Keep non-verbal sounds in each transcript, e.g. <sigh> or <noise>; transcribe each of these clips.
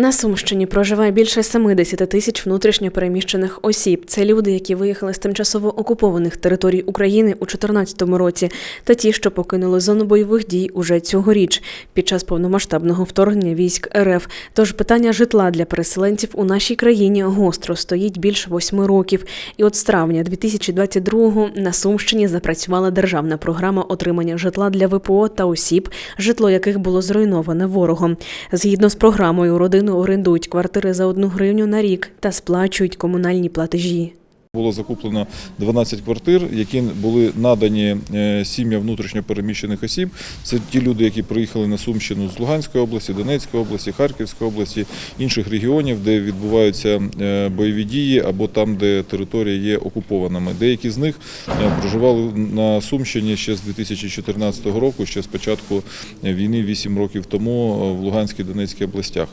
На Сумщині проживає більше 70 тисяч внутрішньо переміщених осіб. Це люди, які виїхали з тимчасово окупованих територій України у 2014 році, та ті, що покинули зону бойових дій уже цьогоріч під час повномасштабного вторгнення військ РФ. Тож питання житла для переселенців у нашій країні гостро стоїть більше восьми років. І от з травня 2022-го на Сумщині запрацювала державна програма отримання житла для ВПО та осіб, житло яких було зруйноване ворогом. Згідно з програмою, орендують квартири за одну гривню на рік та сплачують комунальні платежі. Було закуплено 12 квартир, які були надані е, сім'ям внутрішньо переміщених осіб. Це ті люди, які приїхали на Сумщину з Луганської області, Донецької області, Харківської області, інших регіонів, де відбуваються е, бойові дії або там, де територія є окупованими. Деякі з них е, проживали на Сумщині ще з 2014 року, ще з початку війни 8 років тому в Луганській Донецькій областях.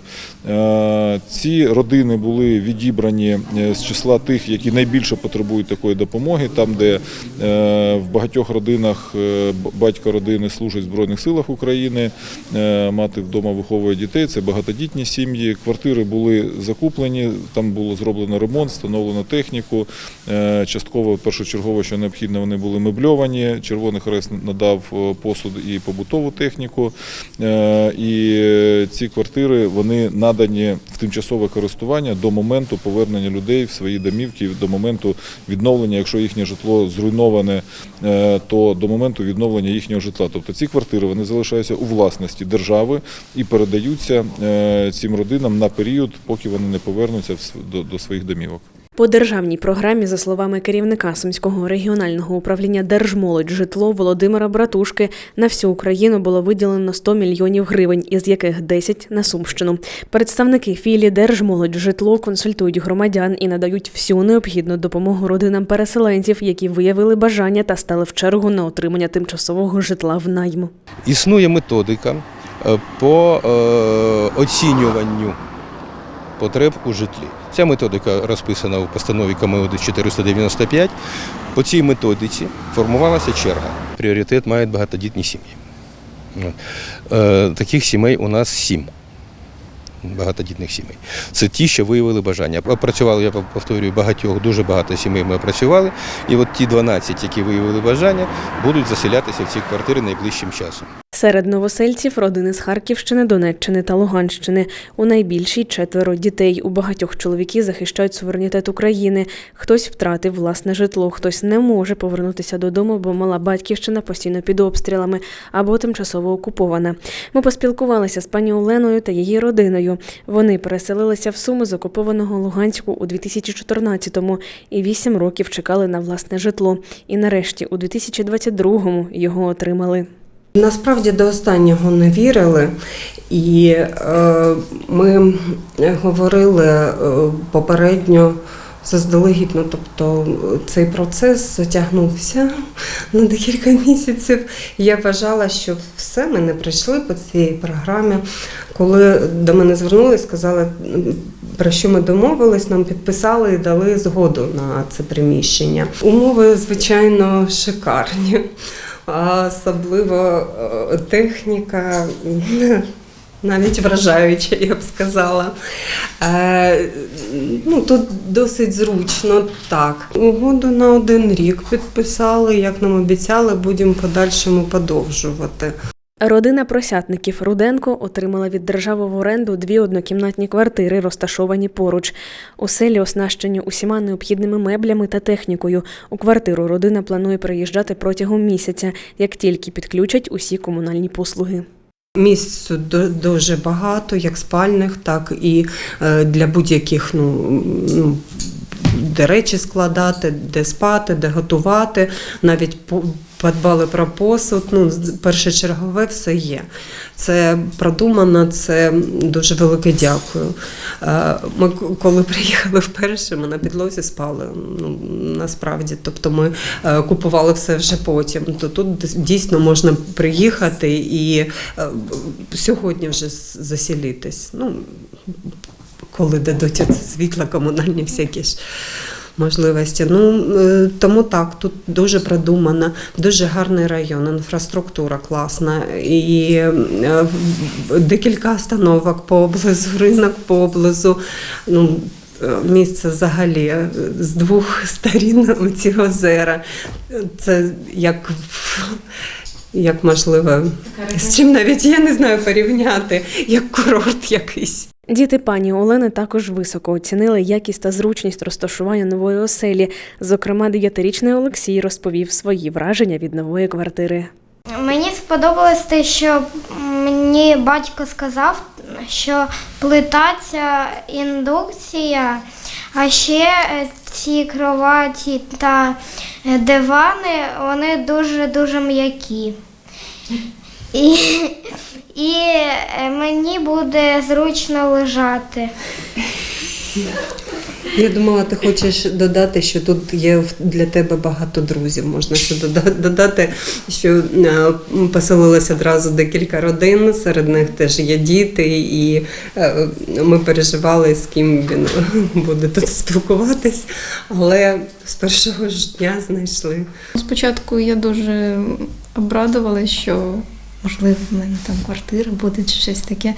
Ці родини були відібрані з числа тих, які найбільше потребують такої допомоги, там, де е, в багатьох родинах е, батько родини служить в Збройних силах України, е, мати вдома виховує дітей, це багатодітні сім'ї. Квартири були закуплені, там було зроблено ремонт, встановлено техніку. Частково першочергово, що необхідно, вони були мебльовані. Червоний Хрест надав посуд і побутову техніку. І ці квартири вони надані тимчасове користування до моменту повернення людей в свої домівки, до моменту відновлення, якщо їхнє житло зруйноване, е, то до моменту відновлення їхнього житла. Тобто ці квартири вони залишаються у власності держави і передаються е, цим родинам на період, поки вони не повернуться до своїх домівок. По державній програмі, за словами керівника Сумського регіонального управління Держмолодь житло Володимира Братушки, на всю Україну було виділено 100 мільйонів гривень, із яких 10 – на Сумщину. Представники філії Держмолодь житло консультують громадян і надають всю необхідну допомогу родинам переселенців, які виявили бажання та стали в чергу на отримання тимчасового житла в найму. Існує методика е, по е, оцінюванню потреб у житлі. Ця методика розписана у постанові КМУ 495. По цій методиці формувалася черга. Пріоритет мають багатодітні сім'ї. Е, Таких сімей у нас сім. Багатодітних сімей. Це ті, що виявили бажання. Опрацювали, я повторюю, багатьох, дуже багато сімей ми опрацювали. І от ті 12, які виявили бажання, будуть заселятися в ці квартири найближчим часом. Серед новосельців родини з Харківщини, Донеччини та Луганщини. У найбільшій четверо дітей. У багатьох чоловіки захищають суверенітет України. Хтось втратив власне житло, хтось не може повернутися додому, бо мала батьківщина постійно під обстрілами або тимчасово окупована. Ми поспілкувалися з пані Оленою та її родиною. Вони переселилися в Суми з окупованого Луганську у 2014-му і вісім років чекали на власне житло. І нарешті у 2022-му його отримали. Насправді до останнього не вірили, і е, ми говорили е, попередньо заздалегідь, ну, тобто цей процес затягнувся на декілька місяців. Я вважала, що все ми не прийшли по цій програмі. Коли до мене звернулися, сказали, про що ми домовились, нам підписали і дали згоду на це приміщення. Умови, звичайно, шикарні. А Особливо е, техніка <laughs> навіть вражаюча, я б сказала. Е, ну, тут досить зручно так. Угоду на один рік підписали, як нам обіцяли, будемо подальшому подовжувати. Родина просятників Руденко отримала від держави в оренду дві однокімнатні квартири, розташовані поруч. У селі оснащені усіма необхідними меблями та технікою. У квартиру родина планує приїжджати протягом місяця, як тільки підключать усі комунальні послуги. Місць дуже багато, як спальних, так і е, для будь-яких ну, ну, де речі складати, де спати, де готувати. Навіть подбали про посуд. Ну, першочергове все є. Це продумано, це дуже велике дякую. Е, Ми коли приїхали вперше, ми на підлозі спали. Ну, насправді, тобто ми е, купували все вже потім. То тут дійсно можна приїхати і е, сьогодні вже засілітись. Ну, коли дадуть світла, комунальні всякі ж можливості. Ну е, тому так, тут дуже продумано, дуже гарний район, інфраструктура класна і е, декілька остановок поблизу, ринок поблизу. Ну, е, Місце взагалі з двох <laughs> сторін у ці озера. Це як, як можливо, з чим навіть я не знаю порівняти, як курорт якийсь. Діти пані Олени також високо оцінили якість та зручність розташування нової оселі. Зокрема, дев'ятирічний Олексій розповів свої враження від нової квартири. Мені сподобалось те, що мені батько сказав, що плита ця індукція, а ще е, ці кроваті та е, дивани, вони дуже-дуже м'які. І, і е, мені буде зручно лежати. Я думала, ти хочеш додати, що тут є для тебе багато друзів. Можна ще додати, що е, поселилося одразу декілька родин, серед них теж є діти, і е, ми переживали, з ким він <laughs> буде тут спілкуватись, але з першого ж дня знайшли. Спочатку я дуже обрадувалася, що можливо в мене там квартира буде чи щось таке.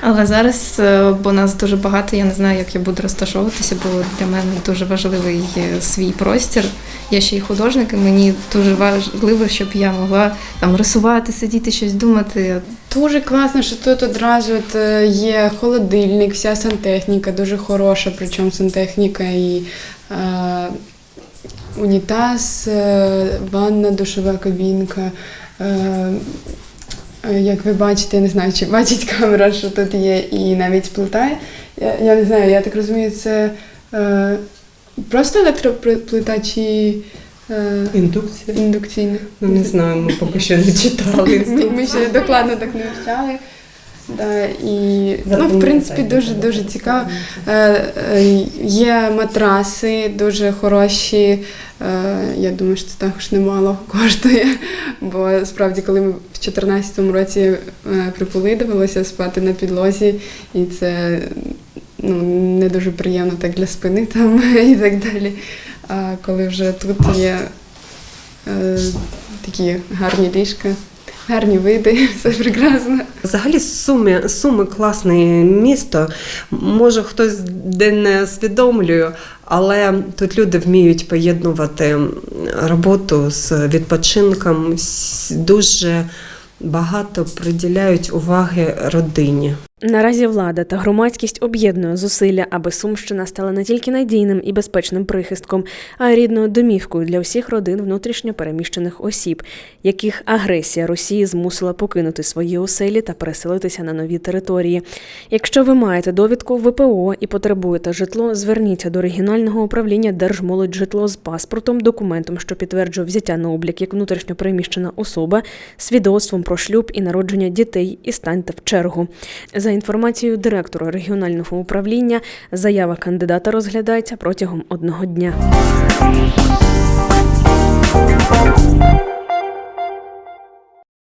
Але зараз, е, бо нас дуже багато, я не знаю, як я буду розташовуватися, бо для мене дуже важливий свій простір. Я ще й художник, і мені дуже важливо, щоб я могла там рисувати, сидіти, щось думати. Дуже класно, що тут одразу е, є холодильник, вся сантехніка дуже хороша, причому сантехніка і е, унітаз, е, ванна, душова кабінка. Е, як ви бачите, я не знаю, чи бачить <laughs> камера, що тут є і навіть плита. Я, я не знаю, я так розумію, це е, просто електроплита чи е, Індукція. індукційна? Ну, не знаю, ми поки що не читали. Ми, ми ще докладно так не вивчали. Да, і, ну, в принципі, дуже дуже цікаво. Е, е, є матраси дуже хороші. Е, я думаю, що це також немало коштує. Бо справді, коли ми в 2014 році припули, довелося спати на підлозі, і це ну, не дуже приємно так для спини там <laughs> і так далі. А коли вже тут є е, такі гарні ліжка, гарні види, <laughs> все прекрасно. Взагалі Суми, Суми класне місто. Може, хтось де не усвідомлює, але тут люди вміють поєднувати роботу з відпочинком, дуже багато приділяють уваги родині. Наразі влада та громадськість об'єднує зусилля, аби Сумщина стала не тільки надійним і безпечним прихистком, а й рідною домівкою для всіх родин внутрішньо переміщених осіб, яких агресія Росії змусила покинути свої оселі та переселитися на нові території. Якщо ви маєте довідку ВПО і потребуєте житло, зверніться до регіонального управління Держмолодьжитло з паспортом, документом, що підтверджує взяття на облік як внутрішньо переміщена особа, свідоцтвом про шлюб і народження дітей, і станьте в чергу. За інформацією директора регіонального управління, заява кандидата розглядається протягом одного дня.